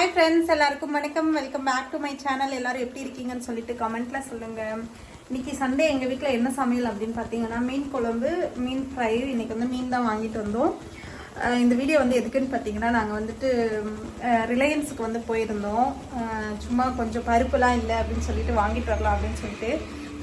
Hi friends எல்லாருக்கும் வணக்கம். Welcome back to my channel எல்லாரும் எப்படி இருக்கீங்கன்னு சொல்லிட்டு கமெண்ட்ல சொல்லுங்க. இன்னைக்கு சண்டே எங்க வீட்டில் என்ன சமையல் அப்படின்னு பார்த்தீங்கன்னா மீன் குழம்பு மீன் ஃப்ரை இன்னைக்கு வந்து மீன் தான் வாங்கிட்டு வந்தோம். இந்த வீடியோ வந்து எதுக்குன்னு பார்த்தீங்கன்னா நாங்கள் வந்துட்டு ரிலையன்ஸுக்கு வந்து போயிருந்தோம். சும்மா கொஞ்சம் பருப்புலாம் இல்லை அப்படின்னு சொல்லிட்டு வாங்கிட்டு வரலாம் அப்படின்னு சொல்லிட்டு.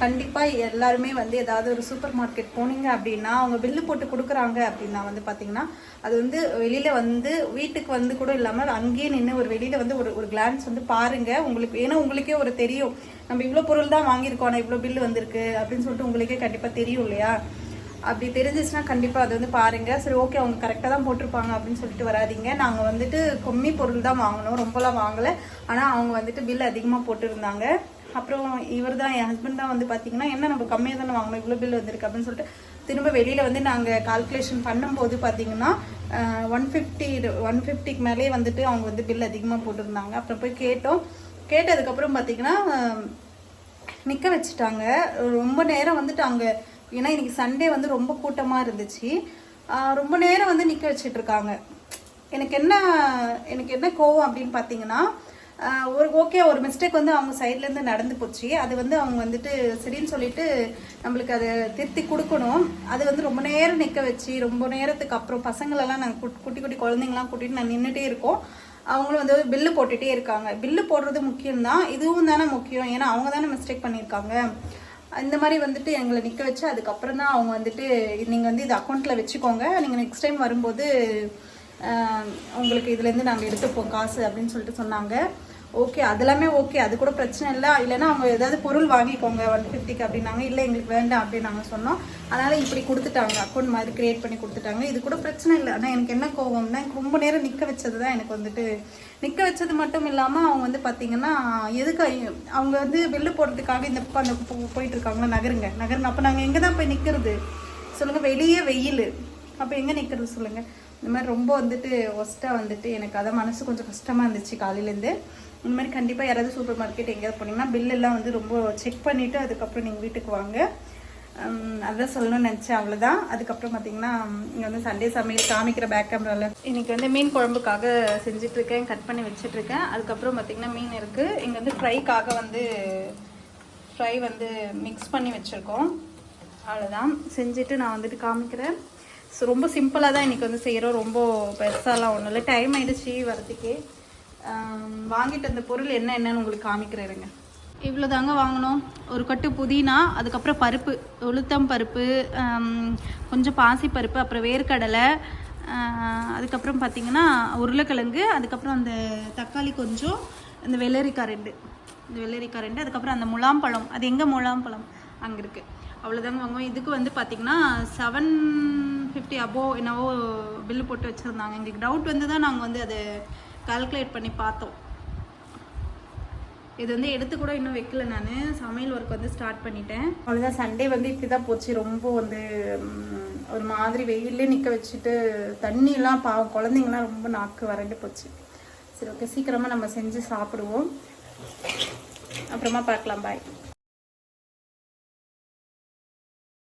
கண்டிப்பாக எல்லாருமே வந்து ஏதாவது ஒரு சூப்பர் மார்க்கெட் போனீங்க அப்படின்னா அவங்க பில்லு போட்டு கொடுக்குறாங்க அப்படின்னா வந்து பார்த்தீங்கன்னா அது வந்து வெளியில் வந்து வீட்டுக்கு வந்து கூட இல்லாமல் அங்கேயே நின்று ஒரு வெளியில் வந்து ஒரு ஒரு கிளான்ஸ் வந்து பாருங்கள் உங்களுக்கு ஏன்னா உங்களுக்கே ஒரு தெரியும். நம்ம இவ்வளோ பொருள் தான் வாங்கியிருக்கோம் ஆனால் இவ்வளோ பில்லு வந்திருக்கு அப்படின்னு சொல்லிட்டு உங்களுக்கே கண்டிப்பாக தெரியும் இல்லையா? அப்படி தெரிஞ்சிச்சுன்னா கண்டிப்பாக அது வந்து பாருங்கள் சரி ஓகே அவங்க கரெக்டாக தான் போட்டிருப்பாங்க அப்படின்னு சொல்லிட்டு வராதீங்க. நாங்கள் வந்துட்டு கம்மி பொருள் தான் வாங்கினோம் ரொம்பலாம் வாங்கலை. ஆனால் அவங்க வந்துட்டு பில் அதிகமாக போட்டிருந்தாங்க. அப்புறம் இவர் தான் என் ஹஸ்பண்ட் தான் வந்து பார்த்தீங்கன்னா என்ன நம்ம கம்மியாக தானே வாங்கணும் இவ்வளோ பில் வந்திருக்கு அப்படின்னு சொல்லிட்டு திரும்ப வெளியில் வந்து நாங்கள் கால்குலேஷன் பண்ணும்போது பார்த்தீங்கன்னா ஒன் ஃபிஃப்டி ஒன் ஃபிஃப்டிக்கு மேலே வந்துட்டு அவங்க வந்து பில் அதிகமாக போட்டிருந்தாங்க. அப்புறம் போய் கேட்டோம். கேட்டதுக்கப்புறம் பார்த்தீங்கன்னா நிற்க வச்சுட்டாங்க. ரொம்ப நேரம் வந்துட்டு அங்கே ஏன்னா இன்னைக்கு சண்டே வந்து ரொம்ப கூட்டமாக இருந்துச்சு. ரொம்ப நேரம் வந்து நிற்க வச்சிட்ருக்காங்க எனக்கு என்ன எனக்கு என்ன கோவம் அப்படின்னு பார்த்தீங்கன்னா ஒரு ஓகே ஒரு மிஸ்டேக் வந்து அவங்க சைட்லேருந்து நடந்து போச்சு. அது வந்து அவங்க வந்துட்டு சரின்னு சொல்லிட்டு நம்மளுக்கு அதை திருத்தி கொடுக்கணும். அது வந்து ரொம்ப நேரம் நிற்க வச்சு ரொம்ப நேரத்துக்கு அப்புறம் பசங்களெல்லாம் நாங்கள் குட்டி குட்டி குழந்தைங்களாம் கூட்டிகிட்டு நான் நின்றுட்டே இருக்கோம். அவங்களும் வந்து பில்லு போட்டுகிட்டே இருக்காங்க. பில்லு போடுறது முக்கியம்தான். இதுவும் தானே முக்கியம். ஏன்னா அவங்க தானே மிஸ்டேக் பண்ணியிருக்காங்க. இந்த மாதிரி வந்துட்டு எங்களை நிற்க வச்சு அதுக்கப்புறம் தான் அவங்க வந்துட்டு நீங்கள் வந்து இது அக்கௌண்ட்டில் வச்சுக்கோங்க. நீங்கள் நெக்ஸ்ட் டைம் வரும்போது உங்களுக்கு இதுலேருந்து நாங்கள் எடுத்துப்போம் காசு அப்படின்னு சொல்லிட்டு சொன்னாங்க. ஓகே அதெல்லாமே ஓகே அது கூட பிரச்சனை இல்லை. இல்லைன்னா அவங்க ஏதாவது பொருள் வாங்கிக்கோங்க ஒன் ஃபிஃப்டிக்கு அப்படின்னாங்க. இல்லை எங்களுக்கு வேண்டாம் அப்படின்னு நாங்கள் சொன்னோம். அதனால் இப்படி கொடுத்துட்டாங்க. அக்கௌண்ட் மாதிரி கிரியேட் பண்ணி கொடுத்துட்டாங்க. இது கூட பிரச்சனை இல்லை. ஆனால் எனக்கு என்ன கோவம்னா எனக்கு ரொம்ப நேரம் நிற்க வச்சது தான் எனக்கு வந்துட்டு நிற்க வச்சது மட்டும் இல்லாமல் அவங்க வந்து பார்த்தீங்கன்னா எதுக்கு அவங்க வந்து வெளில போடுறதுக்காக இந்த அந்த போயிட்டுருக்காங்களா நகருங்க. நகருங்க. அப்போ நாங்கள் எங்கே தான் போய் நிற்கிறது சொல்லுங்கள் வெளியே வெயில். அப்போ எங்கே நிற்கிறது சொல்லுங்கள் இந்த மாதிரி ரொம்ப வந்துட்டு ஒஸ்ட்டாக வந்துட்டு எனக்கு அதை மனசு கொஞ்சம் கஷ்டமாக இருந்துச்சு காலையிலேருந்து. இந்த மாதிரி கண்டிப்பாக யாராவது சூப்பர் மார்க்கெட் எங்கேயாவது போனீங்கன்னா பில்லெல்லாம் வந்து ரொம்ப செக் பண்ணிவிட்டு அதுக்கப்புறம் நீங்கள் வீட்டுக்கு வாங்க. உம், அதான் சொல்லணும்னு நினச்சேன் அவ்வளோதான் அதுக்கப்புறம் பார்த்தீங்கன்னா இங்கே வந்து சண்டே சமையல் காமிக்கிற பேக் கேமராவில் இன்றைக்கி வந்து மீன் குழம்புக்காக செஞ்சிட்ருக்கேன் கட் பண்ணி வச்சிட்ருக்கேன். அதுக்கப்புறம் பார்த்தீங்கன்னா மீன் இருக்குது இங்கே வந்து ஃப்ரைக்காக வந்து ஃப்ரை வந்து மிக்ஸ் பண்ணி வச்சுருக்கோம். அவ்வளோதான் செஞ்சுட்டு நான் வந்துட்டு காமிக்கிறேன். ஸோ ரொம்ப சிம்பிளாக தான் இன்றைக்கி வந்து செய்கிறோம் ரொம்ப பெருசாலாம் ஒன்றும் இல்லை. டைம் ஆகிடுச்சி வரதுக்கே வாங்கிட்டு அந்த பொருள் என்ன என்னன்னு உங்களுக்கு காமிக்கிறேன் இவ்வளோ தாங்க வாங்கினோம். ஒரு கட்டு புதினா அதுக்கப்புறம் பருப்பு உளுத்தம் பருப்பு கொஞ்சம் பாசி பருப்பு அப்புறம் வேர்க்கடலை அதுக்கப்புறம் பார்த்தீங்கன்னா உருளைக்கிழங்கு அதுக்கப்புறம் அந்த தக்காளி கொஞ்சம் இந்த வெள்ளரிக்காய் ரெண்டு. இந்த வெள்ளரிக்காய் ரெண்டு அதுக்கப்புறம் அந்த முலாம் பழம். அது எங்கே முலாம் பழம்? அங்கே இருக்குது அவ்வளோதாங்க வாங்குவோம். இதுக்கு வந்து பார்த்திங்கன்னா செவன் ஃபிஃப்டி அபோவ் என்னவோ பில்லு போட்டு வச்சுருந்தாங்க. எங்களுக்கு டவுட் வந்து தான் நாங்கள் வந்து அதை கால்குலேட் பண்ணி பார்த்தோம். இது வந்து எடுத்து கூட இன்னும் வைக்கல நான். சமையல் ஒர்க் வந்து ஸ்டார்ட் பண்ணிட்டேன். அவ்வளோதான் சண்டே வந்து இப்படி தான் போச்சு. ரொம்ப வந்து ஒரு மாதிரி வெயிலே நிற்க வச்சுட்டு தண்ணிலாம் பாவம். குழந்தைங்களாம் ரொம்ப நாக்கு வறண்டு போச்சு. சரி ஓகே சீக்கிரமாக நம்ம செஞ்சு சாப்பிடுவோம். அப்புறமா பார்க்கலாம். பாய்